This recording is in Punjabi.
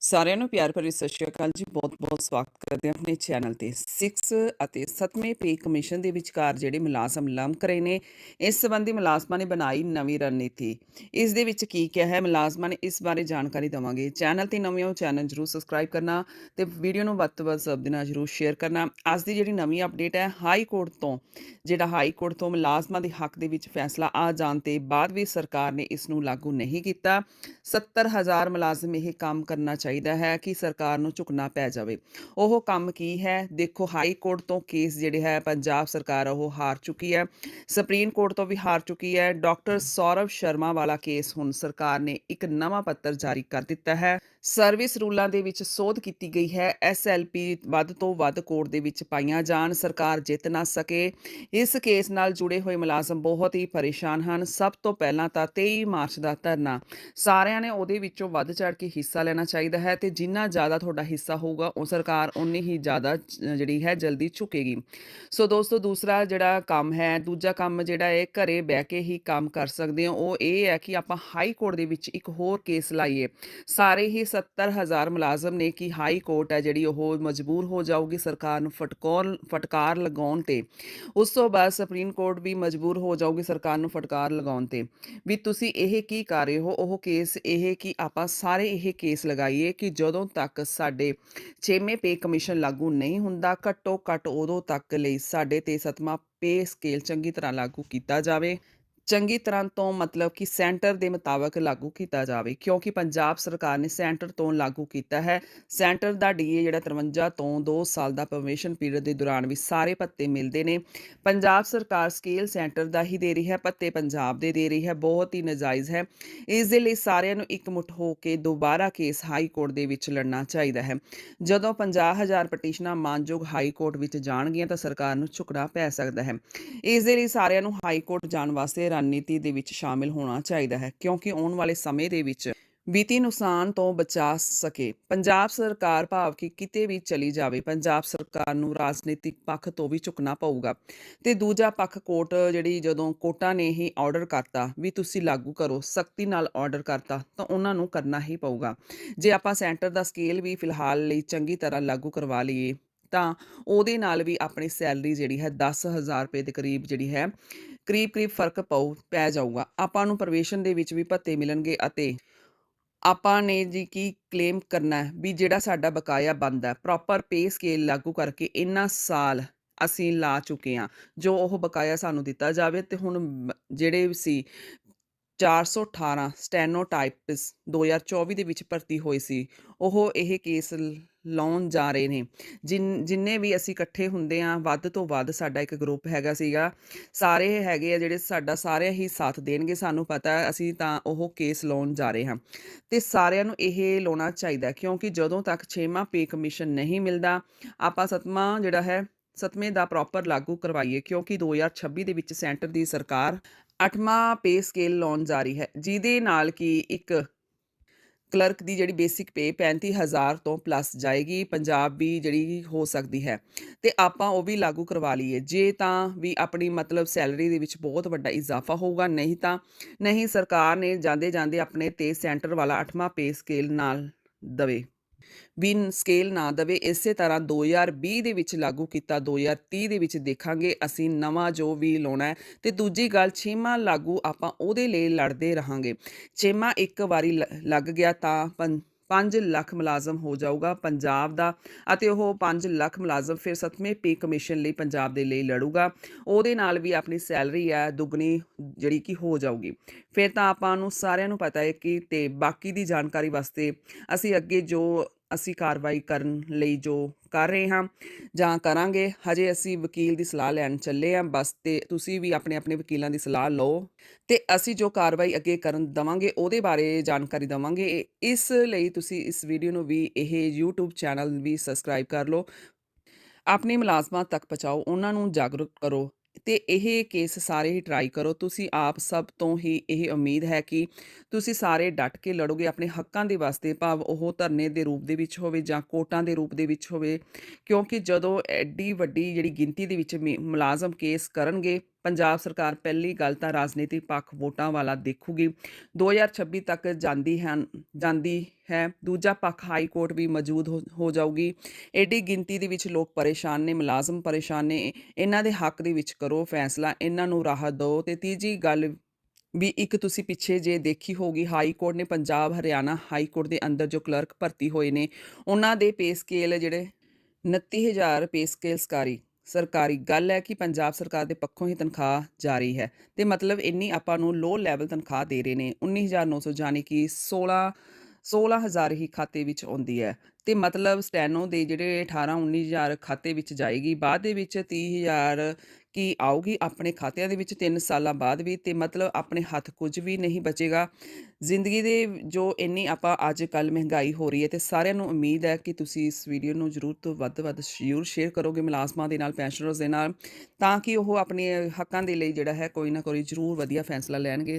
ਸਾਰਿਆਂ ਨੂੰ ਪਿਆਰ ਭਰੀ ਸਤਿ ਸ਼੍ਰੀ ਅਕਾਲ ਜੀ। ਬਹੁਤ-ਬਹੁਤ ਸਵਾਗਤ ਕਰਦੇ ਹਾਂ ਆਪਣੇ ਚੈਨਲ ਤੇ। 6 ਅਤੇ 7ਵੇਂ ਪੇ ਕਮਿਸ਼ਨ ਦੇ ਵਿਚਕਾਰ ਜਿਹੜੇ ਮੁਲਾਜ਼ਮ ਲੰਮਕ ਰਹੇ ਨੇ, ਇਸ ਸੰਬੰਧੀ ਮੁਲਾਜ਼ਮਾਂ ਨੇ ਬਣਾਈ ਨਵੀਂ ਰਣਨੀਤੀ। ਇਸ ਦੇ ਵਿੱਚ ਕੀ ਕਿਹਾ ਹੈ? ਮੁਲਾਜ਼ਮਾਂ ਨੇ ਇਸ ਬਾਰੇ ਜਾਣਕਾਰੀ ਦਵਾਂਗੇ। ਚੈਨਲ ਤੇ ਨਵੇਂ ਹੋ ਚੈਨਲ ਜਰੂਰ ਸਬਸਕ੍ਰਾਈਬ ਕਰਨਾ ਤੇ ਵੀਡੀਓ ਨੂੰ ਵੱਧ ਤੋਂ ਵੱਧ ਸਭ ਦੇ ਨਾਲ ਜਰੂਰ ਸ਼ੇਅਰ ਕਰਨਾ। ਅੱਜ ਦੀ ਜਿਹੜੀ ਨਵੀਂ ਅਪਡੇਟ ਹੈ, ਹਾਈ ਕੋਰਟ ਤੋਂ, ਜਿਹੜਾ ਹਾਈ ਕੋਰਟ ਤੋਂ ਮੁਲਾਜ਼ਮਾਂ ਦੇ ਹੱਕ ਦੇ ਵਿੱਚ ਫੈਸਲਾ ਆ ਜਾਣ ਤੇ ਬਾਅਦ ਵੀ ਸਰਕਾਰ ਨੇ ਇਸ ਨੂੰ ਲਾਗੂ ਨਹੀਂ ਕੀਤਾ। 70000 ਮੁਲਾਜ਼ਮ ਇਹ ਕੰਮ ਕਰਨਾ ਚਾਹੀਦਾ ਹੈ ਕਿ ਸਰਕਾਰ ਨੂੰ ਝੁਕਣਾ ਪੈ ਜਾਵੇ। ਉਹ ਕੰਮ ਕੀ ਹੈ? ਦੇਖੋ, ਹਾਈ ਕੋਰਟ ਤੋਂ ਕੇਸ ਜਿਹੜੇ ਹੈ, ਪੰਜਾਬ ਸਰਕਾਰ ਉਹ ਹਾਰ ਚੁੱਕੀ ਹੈ। ਸੁਪਰੀਮ ਕੋਰਟ ਤੋਂ ਵੀ ਹਾਰ ਚੁੱਕੀ ਹੈ। ਡਾਕਟਰ ਸੌਰਵ ਸ਼ਰਮਾ ਵਾਲਾ ਕੇਸ ਹੁਣ ਸਰਕਾਰ ਨੇ ਇੱਕ ਨਵਾਂ ਪੱਤਰ ਜਾਰੀ ਕਰ ਦਿੱਤਾ ਹੈ। ਸਰਵਿਸ ਰੂਲਾਂ ਦੇ ਵਿੱਚ ਸੋਧ ਕੀਤੀ ਗਈ ਹੈ ਐਸਐਲਪੀ ਵੱਧ ਤੋਂ ਵੱਧ ਕੋਰਟ ਦੇ ਵਿੱਚ ਪਾਈਆਂ ਜਾਣ। ਸਰਕਾਰ ਜਿੱਤ ਨਾ ਸਕੇ, ਇਸ ਕੇਸ ਨਾਲ ਜੁੜੇ ਹੋਏ ਮੁਲਾਜ਼ਮ ਬਹੁਤ ਹੀ ਪਰੇਸ਼ਾਨ ਹਨ। ਸਭ ਤੋਂ ਪਹਿਲਾਂ ਤਾਂ 23 ਮਾਰਚ ਦਾ ਧਰਨਾ। ਸਾਰਿਆਂ ਨੇ ਉਹਦੇ ਵਿੱਚੋਂ ਵੱਧ ਚੜ ਕੇ ਹਿੱਸਾ ਲੈਣਾ ਚਾਹੀਦਾ ਹੈ ਤੇ ਜਿੰਨਾ ਜ਼ਿਆਦਾ ਤੁਹਾਡਾ ਹਿੱਸਾ ਹੋਊਗਾ, ਉਹ ਸਰਕਾਰ ਉਨੀ ਹੀ ਜ਼ਿਆਦਾ ਜਿਹੜੀ ਹੈ ਜਲਦੀ ਝੁਕੇਗੀ ਸੋ ਦੋਸਤੋ, ਦੂਸਰਾ ਜਿਹੜਾ ਕੰਮ ਹੈ, ਦੂਜਾ ਕੰਮ ਜਿਹੜਾ ਹੈ ਘਰੇ ਬਹਿ ਕੇ ਹੀ ਕੰਮ ਕਰ ਸਕਦੇ ਹੋ, ਉਹ ਇਹ ਹੈ ਕਿ ਆਪਾਂ ਹਾਈ ਕੋਰਟ ਦੇ ਵਿੱਚ ਇੱਕ ਹੋਰ ਕੇਸ ਲਾਈਏ। ਸਾਰੇ ਹੀ 70000 ਮੁਲਾਜ਼ਮ ਨੇ ਕਿ ਹਾਈ ਕੋਰਟ ਹੈ ਜਿਹੜੀ ਉਹ ਮਜਬੂਰ ਹੋ ਜਾਊਗੀ ਸਰਕਾਰ ਨੂੰ ਫਟਕਾਰ ਫਟਕਾਰ ਲਗਾਉਣ ਤੇ। ਉਸ ਤੋਂ ਬਾਅਦ ਸੁਪਰੀਮ ਕੋਰਟ ਵੀ ਮਜਬੂਰ ਹੋ ਜਾਊਗੀ ਸਰਕਾਰ ਨੂੰ ਫਟਕਾਰ ਲਗਾਉਣ ਤੇ। ਵੀ ਤੁਸੀਂ ਇਹ ਕੀ ਕਰ ਰਹੇ ਹੋ? ਉਹ ਕੇਸ ਇਹ ਕਿ ਆਪਾਂ ਸਾਰੇ ਇਹ ਕੇਸ ਲਗਾਈਏ ਕਿ ਜਦੋਂ ਤੱਕ ਸਾਡੇ ਛੇਵੇਂ ਪੇ ਕਮਿਸ਼ਨ ਲਾਗੂ ਨਹੀਂ ਹੁੰਦਾ, ਘੱਟੋ ਘੱਟ ਉਦੋਂ ਤੱਕ ਲਈ ਸਾਡੇ ਤੇ ਸਤਵਾਂ ਪੇ ਸਕੇਲ ਚੰਗੀ ਤਰ੍ਹਾਂ ਲਾਗੂ ਕੀਤਾ ਜਾਵੇ। ਚੰਗੀ ਤਰ੍ਹਾਂ ਤੋਂ ਮਤਲਬ ਕਿ ਸੈਂਟਰ ਦੇ ਮੁਤਾਬਕ ਲਾਗੂ ਕੀਤਾ ਜਾਵੇ, ਕਿਉਂਕਿ ਪੰਜਾਬ ਸਰਕਾਰ ਨੇ ਸੈਂਟਰ ਤੋਂ ਲਾਗੂ ਕੀਤਾ ਹੈ। ਸੈਂਟਰ ਦਾ ਡੀਏ ਜਿਹੜਾ 53 ਤੋਂ 2 ਸਾਲ ਦਾ ਪਰਮਿਸ਼ਨ ਪੀਰੀਅਡ ਦੇ ਦੌਰਾਨ ਵੀ ਸਾਰੇ ਭੱਤੇ ਮਿਲਦੇ ਨੇ। ਪੰਜਾਬ ਸਰਕਾਰ ਸਕੇਲ ਸੈਂਟਰ ਦਾ ਹੀ ਦੇ ਰਹੀ ਹੈ ਭੱਤੇ ਪੰਜਾਬ ਦੇ ਦੇ ਰਹੀ ਹੈ, ਬਹੁਤ ਹੀ ਨਜਾਇਜ਼ ਹੈ। ਇਸ ਦੇ ਲਈ ਸਾਰਿਆਂ ਨੂੰ ਇਕਮੁੱਠ ਹੋ ਕੇ ਦੁਬਾਰਾ ਕੇਸ ਹਾਈ ਕੋਰਟ ਦੇ ਵਿੱਚ ਲੜਨਾ ਚਾਹੀਦਾ ਹੈ। ਜਦੋਂ 50000 ਪਟੀਸ਼ਨਾਂ ਮਾਨਯੋਗ ਹਾਈ ਕੋਰਟ ਵਿੱਚ ਜਾਣਗੀਆਂ ਤਾਂ ਸਰਕਾਰ ਨੂੰ ਝੁਕਣਾ ਪੈ ਸਕਦਾ ਹੈ। ਇਸ ਦੇ ਲਈ ਸਾਰਿਆਂ ਨੂੰ ਹਾਈ ਕੋਰਟ ਜਾਣ ਵਾਸਤੇ ਰਣਨੀਤੀ ਦੇ ਵਿੱਚ ਸ਼ਾਮਿਲ ਹੋਣਾ ਚਾਹੀਦਾ ਹੈ, ਕਿਉਂਕਿ ਆਉਣ ਵਾਲੇ ਸਮੇਂ ਦੇ ਵਿੱਚ ਵਿੱਤੀ ਨੁਕਸਾਨ ਤੋਂ ਬਚਾ ਸਕੇ। ਪੰਜਾਬ ਸਰਕਾਰ ਭਾਵ ਕਿ ਕਿਤੇ ਵੀ ਚਲੀ ਜਾਵੇ, ਪੰਜਾਬ ਸਰਕਾਰ ਨੂੰ ਰਾਜਨੀਤਿਕ ਪੱਖ ਤੋਂ ਵੀ ਝੁਕਣਾ ਪਊਗਾ। ਤੇ ਦੂਜਾ ਪੱਖ ਕੋਰਟ ਜਿਹੜੀ ਜਦੋਂ ਕੋਰਟਾਂ ਨੇ ਹੀ ਆਰਡਰ ਕਰਤਾ ਵੀ ਤੁਸੀਂ ਲਾਗੂ ਕਰੋ, ਸਖਤੀ ਨਾਲ ਆਰਡਰ ਕਰਤਾ, ਤਾਂ ਉਹਨਾਂ ਨੂੰ ਕਰਨਾ ਹੀ ਪਊਗਾ। ਜੇ ਆਪਾਂ ਸੈਂਟਰ ਦਾ ਸਕੇਲ ਵੀ ਫਿਲਹਾਲ ਲਈ ਚੰਗੀ ਤਰ੍ਹਾਂ ਲਾਗੂ ਕਰਵਾ ਲਈਏ ਤਾਂ ਉਹਦੇ ਨਾਲ ਵੀ ਆਪਣੀ ਸੈਲਰੀ ਜਿਹੜੀ ਹੈ 10000 ਰੁਪਏ ਦੇ ਕਰੀਬ ਜਿਹੜੀ ਹੈ, ਕਰੀਬ ਕਰੀਬ ਫ਼ਰਕ ਪਊ, ਪੈ ਜਾਊਗਾ। ਆਪਾਂ ਨੂੰ ਪ੍ਰਵੇਸ਼ਨ ਦੇ ਵਿੱਚ ਵੀ ਭੱਤੇ ਮਿਲਣਗੇ ਅਤੇ ਆਪਾਂ ਨੇ ਜੀ ਕੀ ਕਲੇਮ ਕਰਨਾ ਹੈ ਵੀ ਜਿਹੜਾ ਸਾਡਾ ਬਕਾਇਆ ਬਣਦਾ ਪ੍ਰੋਪਰ ਪੇ ਸਕੇਲ ਲਾਗੂ ਕਰਕੇ ਇੰਨਾ ਸਾਲ ਅਸੀਂ ਲਾ ਚੁੱਕੇ ਹਾਂ, ਜੋ ਉਹ ਬਕਾਇਆ ਸਾਨੂੰ ਦਿੱਤਾ ਜਾਵੇ ਤੇ ਹੁਣ ਜਿਹੜੇ ਸੀ 418 ਸਟੈਨੋਟਾਈਪਸ 2024 ਦੇ ਵਿੱਚ ਭਰਤੀ ਹੋਏ ਸੀ। ਉਹ ਇਹ ਕੇਸ ਲਾਉਣ ਜਾ ਰਹੇ ਨੇ। ਜਿਨ, ਜਿੰਨੇ ਵੀ ਅਸੀਂ ਇਕੱਠੇ ਹੁੰਦੇ ਆ ਵੱਧ ਤੋਂ ਵੱਧ ਸਾਡਾ ਇੱਕ ਗਰੁੱਪ ਹੈਗਾ ਸੀਗਾ। ਸਾਰੇ ਹੈਗੇ ਆ ਜਿਹੜੇ ਸਾਡਾ ਸਾਰੇ ਹੀ ਸਾਥ ਦੇਣਗੇ, ਸਾਨੂੰ ਪਤਾ ਅਸੀਂ ਤਾਂ ਉਹ ਕੇਸ ਲਾਉਣ ਜਾ ਰਹੇ ਹਾਂ। ਤੇ ਸਾਰਿਆਂ ਨੂੰ ਇਹ ਲਾਉਣਾ ਚਾਹੀਦਾ, ਕਿਉਂਕਿ ਜਦੋਂ ਤੱਕ ਛੇਵਾਂ ਪੇ ਕਮਿਸ਼ਨ ਨਹੀਂ ਮਿਲਦਾ, ਆਪਾਂ ਸਤਵਾਂ ਜਿਹੜਾ ਹੈ, ਸਤਵੇਂ ਦਾ ਪ੍ਰੋਪਰ ਲਾਗੂ ਕਰਵਾਈਏ, ਕਿਉਂਕਿ 2026 ਦੇ ਵਿੱਚ ਸੈਂਟਰ ਦੀ ਸਰਕਾਰ ਅੱਠਵਾਂ ਪੇ ਸਕੇਲ ਲਾਉਣ ਜਾਰੀ ਹੈ, ਜਿਹਦੇ ਨਾਲ ਕਿ ਇੱਕ ਕਲਰਕ ਦੀ ਜਿਹੜੀ ਬੇਸਿਕ ਪੇ 35000 ਤੋਂ ਪਲੱਸ ਜਾਏਗੀ, ਪੰਜਾਬ ਵੀ ਜਿਹੜੀ ਹੋ ਸਕਦੀ ਹੈ। ਤੇ ਆਪਾਂ ਉਹ ਵੀ ਲਾਗੂ ਕਰਵਾ ਲਈਏ। ਜੇ ਤਾਂ ਵੀ ਆਪਣੀ ਮਤਲਬ ਸੈਲਰੀ ਦੇ ਵਿੱਚ ਬਹੁਤ ਵੱਡਾ ਇਜ਼ਾਫਾ ਹੋਊਗਾ, ਨਹੀਂ ਤਾਂ ਨਹੀਂ ਸਰਕਾਰ ਨੇ ਜਾਂਦੇ ਜਾਂਦੇ ਆਪਣੇ ਤੇ ਸੈਂਟਰ ਵਾਲਾ 8ਵਾਂ ਪੇ ਸਕੇਲ ਨਾਲ ਦਵੇ। ਵੀ ਸਕੇਲ ਨਾ ਦਵੇ, ਇਸੇ ਤਰ੍ਹਾਂ 2020 ਦੇ ਵਿੱਚ ਲਾਗੂ ਕੀਤਾ 2030 ਦੇ ਵਿੱਚ ਦੇਖਾਂਗੇ, ਅਸੀਂ ਨਵਾਂ ਜੋ ਵੀ ਲਾਉਣਾ ਹੈ। ਤੇ ਦੂਜੀ ਗੱਲ, ਛੇਵਾਂ ਲਾਗੂ ਆਪਾਂ ਉਹਦੇ ਲਈ ਲੜਦੇ ਰਹਾਂਗੇ। ਛੇਮਾ ਇੱਕ ਵਾਰੀ ਲ- ਲੱਗ ਗਿਆ ਤਾਂ 5 ਲੱਖ ਮੁਲਾਜ਼ਮ ਹੋ ਜਾਊਗਾ ਪੰਜਾਬ ਦਾ ਅਤੇ ਉਹ 5 ਲੱਖ ਮੁਲਾਜ਼ਮ ਫਿਰ ਸੱਤਵੇਂ ਪੇ ਕਮਿਸ਼ਨ ਲਈ ਪੰਜਾਬ ਦੇ ਲਈ ਲੜੂਗਾ। ਉਹਦੇ ਨਾਲ ਵੀ ਆਪਣੀ ਸੈਲਰੀ ਹੈ ਦੁੱਗਣੀ ਜਿਹੜੀ ਕਿ ਹੋ ਜਾਊਗੀ। ਫਿਰ ਤਾਂ ਆਪਾਂ ਨੂੰ ਸਾਰਿਆਂ ਨੂੰ ਪਤਾ ਹੈ ਕਿ ਤੇ ਬਾਕੀ ਦੀ ਜਾਣਕਾਰੀ ਵਾਸਤੇ ਅਸੀਂ ਅੱਗੇ ਜੋ ਅਸੀਂ ਕਾਰਵਾਈ ਕਰਨ ਲਈ ਜੋ ਕਰ ਰਹੇ ਹਾਂ ਜਾਂ ਕਰਾਂਗੇ। ਹਜੇ ਅਸੀਂ ਵਕੀਲ ਦੀ ਸਲਾਹ ਲੈਣ ਚੱਲੇ ਹਾਂ। ਬਸ ਤੇ ਤੁਸੀਂ ਵੀ ਆਪਣੇ ਆਪਣੇ ਵਕੀਲਾਂ ਦੀ ਸਲਾਹ ਲਓ ਤੇ ਅਸੀਂ ਜੋ ਕਾਰਵਾਈ ਅੱਗੇ ਕਰਨ ਦਵਾਂਗੇ ਉਹਦੇ ਬਾਰੇ ਜਾਣਕਾਰੀ ਦਵਾਂਗੇ। ਇਹ- ਇਸ ਲਈ ਤੁਸੀਂ ਇਸ ਵੀਡੀਓ ਨੂੰ ਵੀ ਇਹ YouTube ਚੈਨਲ ਵੀ ਸਬਸਕ੍ਰਾਈਬ ਕਰ ਲਓ। ਆਪਣੇ ਮੁਲਾਜ਼ਮਾਂ ਤੱਕ ਪਹੁੰਚਾਓ। ਉਹਨਾਂ ਨੂੰ ਜਾਗਰੂਕ ਕਰੋ। ਤੇ ਇਹ ਕੇਸ ਸਾਰੇ ਹੀ ਟਰਾਈ ਕਰੋ। ਤੁਸੀਂ ਆਪ ਸਭ ਤੋਂ ਹੀ ਇਹ ਉਮੀਦ ਹੈ ਕਿ ਤੁਸੀਂ ਸਾਰੇ ਡਟ ਕੇ ਲੜੋਗੇ, ਆਪਣੇ ਹੱਕਾਂ ਦੇ ਵਾਸਤੇ, ਭਾਵ ਉਹ ਧਰਨੇ ਦੇ ਰੂਪ ਦੇ ਵਿੱਚ ਹੋਵੇ ਜਾਂ ਕੋਟਾਂ ਦੇ ਰੂਪ ਦੇ ਵਿੱਚ ਹੋਵੇ। ਕਿਉਂਕਿ ਜਦੋਂ ਐਡੀ ਵੱਡੀ ਜਿਹੜੀ ਗਿਣਤੀ ਦੇ ਵਿੱਚ ਮੇ- ਮੁਲਾਜ਼ਮ ਕੇਸ ਕਰਨਗੇ ਪੰਜਾਬ ਸਰਕਾਰ ਪਹਿਲੀ ਗੱਲ ਤਾਂ ਰਾਜਨੀਤਿਕ ਪੱਖ ਵੋਟਾਂ ਵਾਲਾ ਦੇਖੂਗੀ। 2026 ਤੱਕ ਜਾਂਦੀ ਹੈ ਜਾਂਦੀ ਹੈ। ਦੂਜਾ ਪੱਖ ਹਾਈ ਕੋਰਟ ਵੀ ਮੌਜੂਦ ਹੋ- ਹੋ ਜਾਊਗੀ। ਐਡੀ ਗਿਣਤੀ ਦੇ ਵਿੱਚ ਲੋਕ ਪਰੇਸ਼ਾਨ ਨੇ, ਮੁਲਾਜ਼ਮ ਪਰੇਸ਼ਾਨ ਨੇ। ਇਹਨਾਂ ਦੇ ਹੱਕ ਦੇ ਵਿੱਚ ਕਰੋ ਫੈਸਲਾ, ਇਹਨਾਂ ਨੂੰ ਰਾਹਤ ਦਿਓ। ਤੇ ਤੀਜੀ ਗੱਲ ਵੀ ਇੱਕ ਤੁਸੀਂ ਪਿੱਛੇ ਜੇ ਦੇਖੀ ਹੋਗੀ ਹਾਈ ਕੋਰਟ ਨੇ ਪੰਜਾਬ, ਹਰਿਆਣਾ ਹਾਈ ਕੋਰਟ ਦੇ ਅੰਦਰ ਜੋ ਕਲਰਕ ਭਰਤੀ ਹੋਏ ਨੇ, ਉਹਨਾਂ ਦੇ ਪੇ ਸਕੇਲ ਜਿਹੜੇ 29000 ਪੇ ਸਕੇਲ ਸਰਕਾਰੀ ਸਰਕਾਰੀ ਗੱਲ ਹੈ ਕਿ ਪੰਜਾਬ ਸਰਕਾਰ ਦੇ ਪੱਖੋਂ ਹੀ ਤਨਖਾਹ ਜਾਰੀ ਹੈ। ਤੇ ਮਤਲਬ ਇੰਨੀ ਆਪਾਂ ਨੂੰ ਲੋ ਲੈਵਲ ਤਨਖਾਹ ਦੇ ਰਹੇ ਨੇ। 19900 ਜਾਨੀ ਕਿ 16 16000 ਹੀ ਖਾਤੇ ਵਿੱਚ ਆਉਂਦੀ ਹੈ। ਤੇ ਮਤਲਬ ਸਟੈਨੋ ਦੇ ਜਿਹੜੇ 18 19000 ਖਾਤੇ ਵਿੱਚ ਜਾਏਗੀ, ਬਾਅਦ ਦੇ ਵਿੱਚ 30000 ਕਿ ਆਊਗੀ ਆਪਣੇ ਖਾਤਿਆਂ ਦੇ ਵਿੱਚ 3 ਸਾਲਾਂ ਬਾਅਦ ਵੀ ਤੇ ਮਤਲਬ ਆਪਣੇ ਹੱਥ ਕੁਝ ਵੀ ਨਹੀਂ ਬਚੇਗਾ। ਜ਼ਿੰਦਗੀ ਦੇ ਜੋ ਇੰਨੀ ਆਪਾਂ ਅੱਜ ਕੱਲ ਮਹਿੰਗਾਈ ਹੋ ਰਹੀ ਹੈ ਤੇ ਸਾਰਿਆਂ ਨੂੰ ਉਮੀਦ ਹੈ ਕਿ ਤੁਸੀਂ ਇਸ ਵੀਡੀਓ ਨੂੰ ਜ਼ਰੂਰ ਤੋਂ ਵੱਧ ਵੱਧ ਜ਼ਰੂਰ ਸ਼ੇਅਰ ਕਰੋਗੇ ਮੁਲਾਜ਼ਮਾਂ ਦੇ ਨਾਲ ਪੈਨਸ਼ਨਰਸ ਦੇ ਨਾਲ, ਤਾਂ ਕਿ ਉਹ ਆਪਣੇ ਹੱਕਾਂ ਦੇ ਲਈ ਜਿਹੜਾ ਹੈ ਕੋਈ ਨਾ ਕੋਈ ਜ਼ਰੂਰ ਵਧੀਆ ਫੈਸਲਾ ਲੈਣਗੇ।